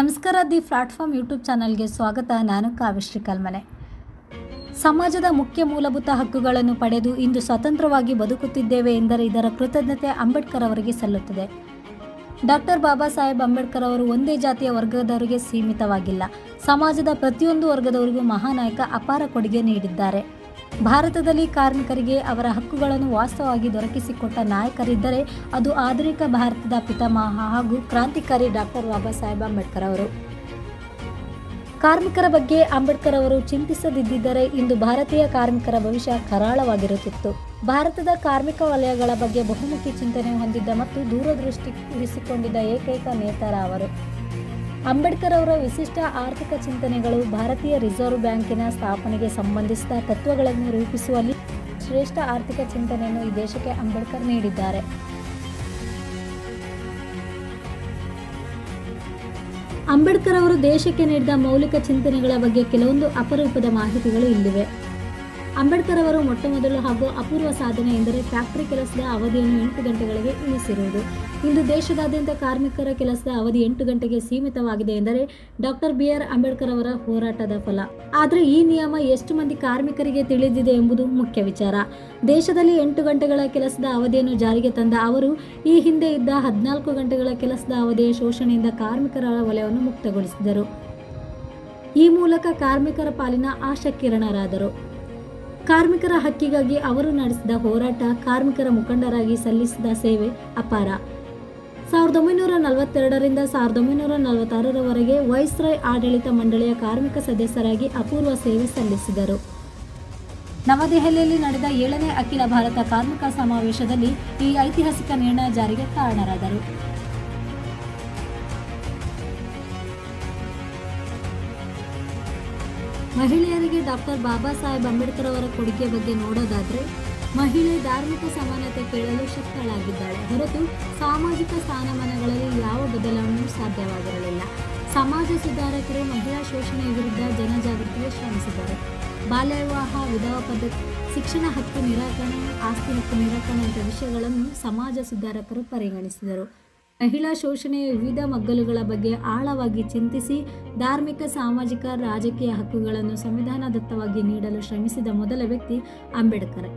ನಮಸ್ಕಾರ the platform YouTube ಚಾನಲ್ಗೆ ಸ್ವಾಗತ. ನಾನು ಕಾವ್ಯಶ್ರೀ ಕಲ್ಮನೆ. ಸಮಾಜದ ಮುಖ್ಯ ಮೂಲಭೂತ ಹಕ್ಕುಗಳನ್ನು ಪಡೆದು ಇಂದು ಸ್ವತಂತ್ರವಾಗಿ ಬದುಕುತ್ತಿದ್ದೇವೆ ಎಂದರೆ ಇದರ ಕೃತಜ್ಞತೆ ಅಂಬೇಡ್ಕರ್ ಅವರಿಗೆ ಸಲ್ಲುತ್ತದೆ. ಡಾಕ್ಟರ್ ಬಾಬಾ ಸಾಹೇಬ್ ಅಂಬೇಡ್ಕರ್ ಅವರು ಒಂದೇ ಜಾತಿಯ ವರ್ಗದವರಿಗೆ ಸೀಮಿತವಾಗಿಲ್ಲ. ಸಮಾಜದ ಪ್ರತಿಯೊಂದು ವರ್ಗದವರಿಗೂ ಮಹಾನಾಯಕ ಅಪಾರ ಕೊಡುಗೆ ನೀಡಿದ್ದಾರೆ. ಭಾರತದಲ್ಲಿ ಕಾರ್ಮಿಕರಿಗೆ ಅವರ ಹಕ್ಕುಗಳನ್ನು ವಾಸ್ತವವಾಗಿ ದೊರಕಿಸಿಕೊಟ್ಟ ನಾಯಕರಿದ್ದರೆ ಅದು ಆಧುನಿಕ ಭಾರತದ ಪಿತಾಮಹ ಹಾಗೂ ಕ್ರಾಂತಿಕಾರಿ ಡಾಕ್ಟರ್ ಬಾಬಾ ಸಾಹೇಬ್ ಅಂಬೇಡ್ಕರ್ ಅವರು. ಕಾರ್ಮಿಕರ ಬಗ್ಗೆ ಅಂಬೇಡ್ಕರ್ ಅವರು ಚಿಂತಿಸದಿದ್ದರೆ ಇಂದು ಭಾರತೀಯ ಕಾರ್ಮಿಕರ ಭವಿಷ್ಯ ಕರಾಳವಾಗಿರುತ್ತಿತ್ತು. ಭಾರತದ ಕಾರ್ಮಿಕ ವಲಯಗಳ ಬಗ್ಗೆ ಬಹುಮುಖಿ ಚಿಂತನೆ ಹೊಂದಿದ್ದ ಮತ್ತು ದೂರದೃಷ್ಟಿ ಇರಿಸಿಕೊಂಡಿದ್ದ ಏಕೈಕ ನೇತಾರ ಅವರು. ಅಂಬೇಡ್ಕರ್ ಅವರ ವಿಶಿಷ್ಟ ಆರ್ಥಿಕ ಚಿಂತನೆಗಳು ಭಾರತೀಯ ರಿಸರ್ವ್ ಬ್ಯಾಂಕಿನ ಸ್ಥಾಪನೆಗೆ ಸಂಬಂಧಿಸಿದ ತತ್ವಗಳನ್ನು ರೂಪಿಸುವಲ್ಲಿ ಶ್ರೇಷ್ಠ ಆರ್ಥಿಕ ಚಿಂತನೆಯನ್ನು ಈ ದೇಶಕ್ಕೆ ಅಂಬೇಡ್ಕರ್ ನೀಡಿದ್ದಾರೆ. ಅಂಬೇಡ್ಕರ್ ಅವರು ದೇಶಕ್ಕೆ ನೀಡಿದ ಮೌಲಿಕ ಚಿಂತನೆಗಳ ಬಗ್ಗೆ ಕೆಲವೊಂದು ಅಪರೂಪದ ಮಾಹಿತಿಗಳು ಇಲ್ಲಿವೆ. ಅಂಬೇಡ್ಕರ್ ಅವರು ಮೊಟ್ಟಮೊದಲು ಹಾಗೂ ಅಪೂರ್ವ ಸಾಧನೆ ಎಂದರೆ ಫ್ಯಾಕ್ಟರಿ ಕೆಲಸದ ಅವಧಿಯನ್ನು ಎಂಟು ಗಂಟೆಗಳಿಗೆ ಇಳಿಸಿರುವುದು ಇಂದು ದೇಶದಾದ್ಯಂತ ಕಾರ್ಮಿಕರ ಕೆಲಸದ ಅವಧಿ ಎಂಟು ಗಂಟೆಗೆ ಸೀಮಿತವಾಗಿದೆ ಎಂದರೆ ಡಾಕ್ಟರ್ ಬಿ ಆರ್ ಅಂಬೇಡ್ಕರ್ ಅವರ ಹೋರಾಟದ ಫಲ. ಆದರೆ ಈ ನಿಯಮ ಎಷ್ಟು ಮಂದಿ ಕಾರ್ಮಿಕರಿಗೆ ತಿಳಿದಿದೆ ಎಂಬುದು ಮುಖ್ಯ ವಿಚಾರ. ದೇಶದಲ್ಲಿ ಎಂಟು ಗಂಟೆಗಳ ಕೆಲಸದ ಅವಧಿಯನ್ನು ಜಾರಿಗೆ ತಂದ ಅವರು ಈ ಹಿಂದೆ ಇದ್ದ ಹದಿನಾಲ್ಕು ಗಂಟೆಗಳ ಕೆಲಸದ ಅವಧಿಯ ಶೋಷಣೆಯಿಂದ ಕಾರ್ಮಿಕರ ವಲಯವನ್ನು ಮುಕ್ತಗೊಳಿಸಿದರು. ಈ ಮೂಲಕ ಕಾರ್ಮಿಕರ ಪಾಲಿನ ಆಶಾಕಿರಣರಾದರು ಕಾರ್ಮಿಕರ ಹಕ್ಕಿಗಾಗಿ ಅವರು ನಡೆಸಿದ ಹೋರಾಟ ಕಾರ್ಮಿಕರ ಮುಖಂಡರಾಗಿ ಸಲ್ಲಿಸಿದ ಸೇವೆ ಅಪಾರ. ಸಾವಿರದ ಒಂಬೈನೂರ ನಲವತ್ತೆರಡರಿಂದ ಸಾವಿರದ ಒಂಬೈನೂರ ನಲವತ್ತಾರರವರೆಗೆ ವೈಸ್ರಾಯ್ ಆಡಳಿತ ಮಂಡಳಿಯ ಕಾರ್ಮಿಕ ಸದಸ್ಯರಾಗಿ ಅಪೂರ್ವ ಸೇವೆ ಸಲ್ಲಿಸಿದರು. ನವದೆಹಲಿಯಲ್ಲಿ ನಡೆದ ಏಳನೇ ಅಖಿಲ ಭಾರತ ಕಾರ್ಮಿಕ ಸಮಾವೇಶದಲ್ಲಿ ಈ ಐತಿಹಾಸಿಕ ನಿರ್ಣಯ ಜಾರಿಗೆ ಕಾರಣರಾದರು. ಮಹಿಳೆಯರಿಗೆ ಡಾಕ್ಟರ್ ಬಾಬಾ ಸಾಹೇಬ್ ಅಂಬೇಡ್ಕರ್ ಅವರ ಕೊಡುಗೆ ಬಗ್ಗೆ ನೋಡೋದಾದ್ರೆ, ಮಹಿಳೆ ಧಾರ್ಮಿಕ ಸಮಾನತೆ ಕೇಳಲು ಶಕ್ತಳಾಗಿದ್ದಾಳೆ. ಹೊರತು ಸಾಮಾಜಿಕ ಸ್ಥಾನಮಾನಗಳಲ್ಲಿ ಯಾವ ಬದಲಾವಣೆಯೂ ಸಾಧ್ಯವಾಗಿರಲಿಲ್ಲ. ಸಮಾಜ ಸುಧಾರಕರು ಮಹಿಳಾ ಶೋಷಣೆ ವಿರುದ್ಧ ಜನಜಾಗೃತಿಗೆ ಶ್ರಮಿಸಿದರು ಬಾಲ್ಯ ವಿವಾಹ ವಿಧವಾ ಪದ್ಧತಿ ಶಿಕ್ಷಣ ಹಕ್ಕು ನಿರಾಕರಣೆ, ಆಸ್ತಿ ಹಕ್ಕು ನಿರಾಕರಣೆಯಂಥ ವಿಷಯಗಳನ್ನು ಸಮಾಜ ಸುಧಾರಕರು ಪರಿಗಣಿಸಿದರು. ಮಹಿಳಾ ಶೋಷಣೆಯ ವಿವಿಧ ಮಗ್ಗಲುಗಳ ಬಗ್ಗೆ ಆಳವಾಗಿ ಚಿಂತಿಸಿ ಧಾರ್ಮಿಕ, ಸಾಮಾಜಿಕ, ರಾಜಕೀಯ ಹಕ್ಕುಗಳನ್ನು ಸಂವಿಧಾನದತ್ತವಾಗಿ ನೀಡಲು ಶ್ರಮಿಸಿದ ಮೊದಲ ವ್ಯಕ್ತಿ ಅಂಬೇಡ್ಕರ್.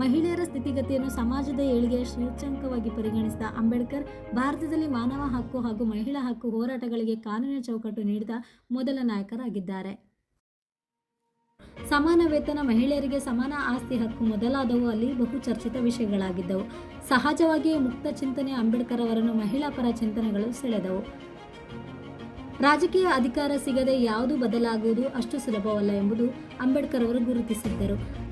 ಮಹಿಳೆಯರ ಸ್ಥಿತಿಗತಿಯನ್ನು ಸಮಾಜದ ಏಳಿಗೆಯ ಸೂಚ್ಯಂಕವಾಗಿ ಪರಿಗಣಿಸಿದ ಅಂಬೇಡ್ಕರ್, ಭಾರತದಲ್ಲಿ ಮಾನವ ಹಕ್ಕು ಹಾಗೂ ಮಹಿಳಾ ಹಕ್ಕು ಹೋರಾಟಗಳಿಗೆ ಕಾನೂನಿನ ಚೌಕಟ್ಟು ನೀಡಿದ ಮೊದಲ ನಾಯಕರಾಗಿದ್ದಾರೆ. ಸಮಾನ ವೇತನ ಮಹಿಳೆಯರಿಗೆ ಸಮಾನ ಆಸ್ತಿ ಹಕ್ಕು ಮೊದಲಾದವು. ಅಲ್ಲಿ ಬಹು ಚರ್ಚಿತ ವಿಷಯಗಳಾಗಿದ್ದವು. ಸಹಜವಾಗಿಯೇ ಮುಕ್ತ ಚಿಂತನೆ ಅಂಬೇಡ್ಕರ್ ಅವರನ್ನು ಮಹಿಳಾ ಪರ ಚಿಂತನೆಗಳು ಸೆಳೆದವು. ರಾಜಕೀಯ ಅಧಿಕಾರ ಸಿಗದೆ ಯಾವುದು ಬದಲಾಗುವುದು, ಅಷ್ಟು ಸುಲಭವಲ್ಲ ಎಂಬುದು ಅಂಬೇಡ್ಕರ್ ಅವರು ಗುರುತಿಸಿದ್ದರು.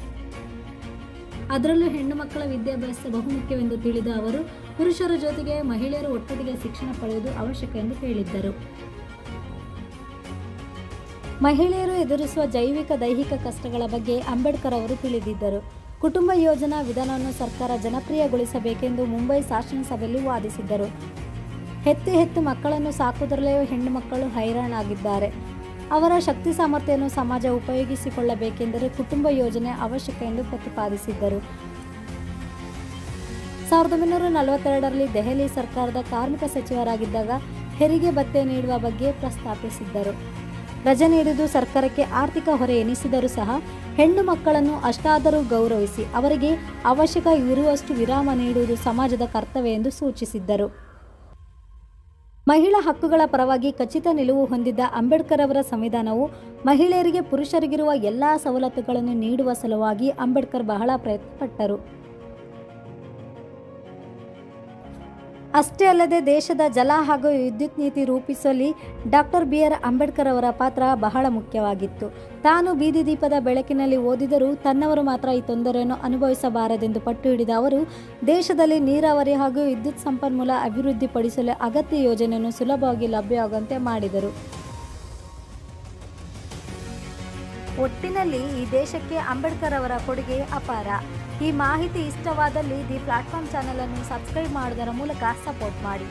ಅದರಲ್ಲೂ ಹೆಣ್ಣು ಮಕ್ಕಳ ವಿದ್ಯಾಭ್ಯಾಸ ಬಹುಮುಖ್ಯವೆಂದು ತಿಳಿದ ಅವರು, ಪುರುಷರ ಜೊತೆಗೆ ಮಹಿಳೆಯರು ಒಟ್ಟೊಟ್ಟಿಗೆ ಶಿಕ್ಷಣ ಪಡೆಯುವುದು ಅವಶ್ಯಕ ಎಂದು ಹೇಳಿದ್ದರು. ಮಹಿಳೆಯರು ಎದುರಿಸುವ ಜೈವಿಕ ದೈಹಿಕ ಕಷ್ಟಗಳ ಬಗ್ಗೆ ಅಂಬೇಡ್ಕರ್ ಅವರು ತಿಳಿದಿದ್ದರು. ಕುಟುಂಬ ಯೋಜನಾ ವಿಧಾನವನ್ನು ಸರ್ಕಾರ ಜನಪ್ರಿಯಗೊಳಿಸಬೇಕೆಂದು ಮುಂಬೈ ಶಾಸನಸಭೆಯಲ್ಲಿ ವಾದಿಸಿದ್ದರು. ಹೆತ್ತು ಹೆತ್ತು ಮಕ್ಕಳನ್ನು ಸಾಕುವುದರಲ್ಲೇ ಹೆಣ್ಣು ಮಕ್ಕಳು ಹೈರಾಣಾಗಿದ್ದಾರೆ. ಅವರ ಶಕ್ತಿ ಸಾಮರ್ಥ್ಯವನ್ನು ಸಮಾಜ ಉಪಯೋಗಿಸಿಕೊಳ್ಳಬೇಕೆಂದರೆ ಕುಟುಂಬ ಯೋಜನೆ ಅವಶ್ಯಕ ಎಂದು ಪ್ರತಿಪಾದಿಸಿದ್ದರು. ಸಾವಿರದ ಒಂಬೈನೂರ ನಲವತ್ತೆರಡರಲ್ಲಿ ದೆಹಲಿ ಸರ್ಕಾರದ ಕಾರ್ಮಿಕ ಸಚಿವರಾಗಿದ್ದಾಗ ಹೆರಿಗೆ ಭತ್ತೆ ನೀಡುವ ಬಗ್ಗೆ ಪ್ರಸ್ತಾಪಿಸಿದ್ದರು. ರಜೆ ನೀಡಿದ್ದು ಸರ್ಕಾರಕ್ಕೆ ಆರ್ಥಿಕ ಹೊರೆ ಎನಿಸಿದರೂ ಸಹ ಹೆಣ್ಣು ಮಕ್ಕಳನ್ನು ಅಷ್ಟಾದರೂ ಗೌರವಿಸಿ ಅವರಿಗೆ ಅವಶ್ಯಕ ಇರುವಷ್ಟು ವಿರಾಮ ನೀಡುವುದು ಸಮಾಜದ ಕರ್ತವ್ಯ ಎಂದು ಸೂಚಿಸಿದ್ದರು. ಮಹಿಳಾ ಹಕ್ಕುಗಳ ಪರವಾಗಿ ಖಚಿತ ನಿಲುವು ಹೊಂದಿದ್ದ ಅಂಬೇಡ್ಕರ್ ಅವರ ಸಂವಿಧಾನವು ಮಹಿಳೆಯರಿಗೆ ಪುರುಷರಿಗಿರುವ ಎಲ್ಲ ಸವಲತ್ತುಗಳನ್ನು ನೀಡುವ ಸಲುವಾಗಿ ಅಂಬೇಡ್ಕರ್ ಬಹಳ ಪ್ರಯತ್ನಪಟ್ಟರು. ಅಷ್ಟೇ ಅಲ್ಲದೆ ದೇಶದ ಜಲ ಹಾಗೂ ವಿದ್ಯುತ್ ನೀತಿ ರೂಪಿಸುವಲ್ಲಿ ಡಾಕ್ಟರ್ ಬಿ ಆರ್ ಅಂಬೇಡ್ಕರ್ ಅವರ ಪಾತ್ರ ಬಹಳ ಮುಖ್ಯವಾಗಿತ್ತು. ತಾನು ಬೀದಿ ದೀಪದ ಬೆಳಕಿನಲ್ಲಿ ಓದಿದರೂ ತನ್ನವರು ಮಾತ್ರ ಈ ತೊಂದರೆಯನ್ನು ಅನುಭವಿಸಬಾರದೆಂದು ಪಟ್ಟು ಹಿಡಿದ ಅವರು, ದೇಶದಲ್ಲಿ ನೀರಾವರಿ ಹಾಗೂ ವಿದ್ಯುತ್ ಸಂಪನ್ಮೂಲ ಅಭಿವೃದ್ಧಿಪಡಿಸಲು ಅಗತ್ಯ ಯೋಜನೆಯನ್ನು ಸುಲಭವಾಗಿ ಲಭ್ಯವಾಗುವಂತೆ ಮಾಡಿದರು. ಒಟ್ಟಿನಲ್ಲಿ ಈ ದೇಶಕ್ಕೆ ಅಂಬೇಡ್ಕರ್ ಅವರ ಕೊಡುಗೆ ಅಪಾರ. ಈ ಮಾಹಿತಿ ಇಷ್ಟವಾದಲ್ಲಿ ದಿ ಪ್ಲಾಟ್ಫಾರ್ಮ್ ಚಾನಲನ್ನು ಸಬ್ಸ್ಕ್ರೈಬ್ ಮಾಡುವುದರ ಮೂಲಕ ಸಪೋರ್ಟ್ ಮಾಡಿ.